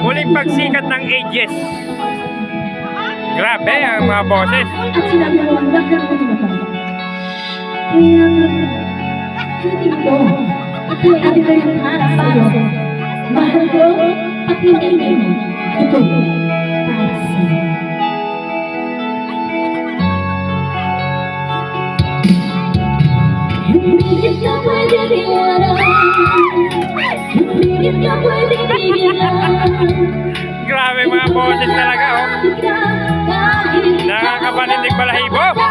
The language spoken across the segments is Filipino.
Muling pagsikat ng ages. Grabe ang mga boses. Ako ay ating ng para sa iyo. Mahal ko, hindi mo, ito, para sa iyo. Hindi ka pwede iwanan. Hindi ka pwede bigyan. Boses talaga oh. Nakakapanitig balahibo.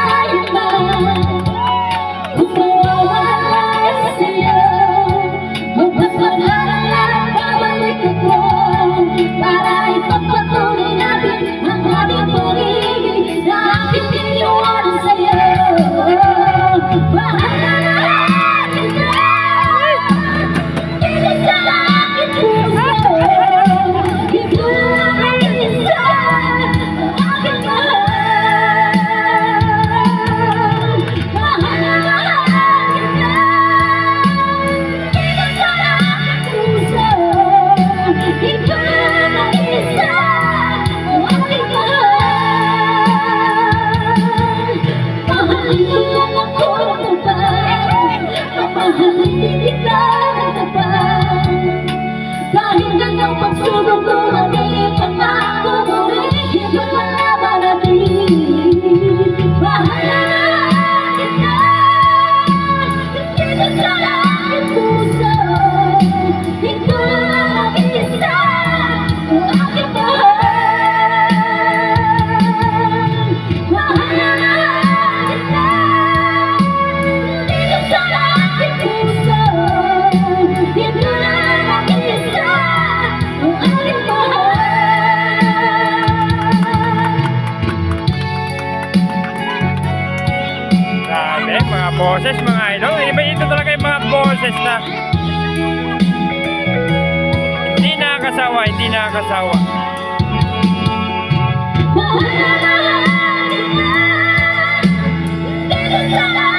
Mamahalin kita ng. Kahit hanggang pagsubok dumating, boses mga idol. Iba ito talaga yung mga boses na hindi nakakasawa, hindi nakakasawa. Ito yung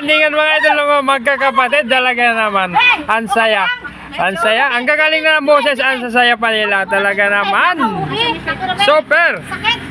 bandingan mga idol ng magkakapatid talaga naman. Ang saya. Ang saya. Ang gagaling na ng boses, ang sasaya pa nila talaga naman. Super!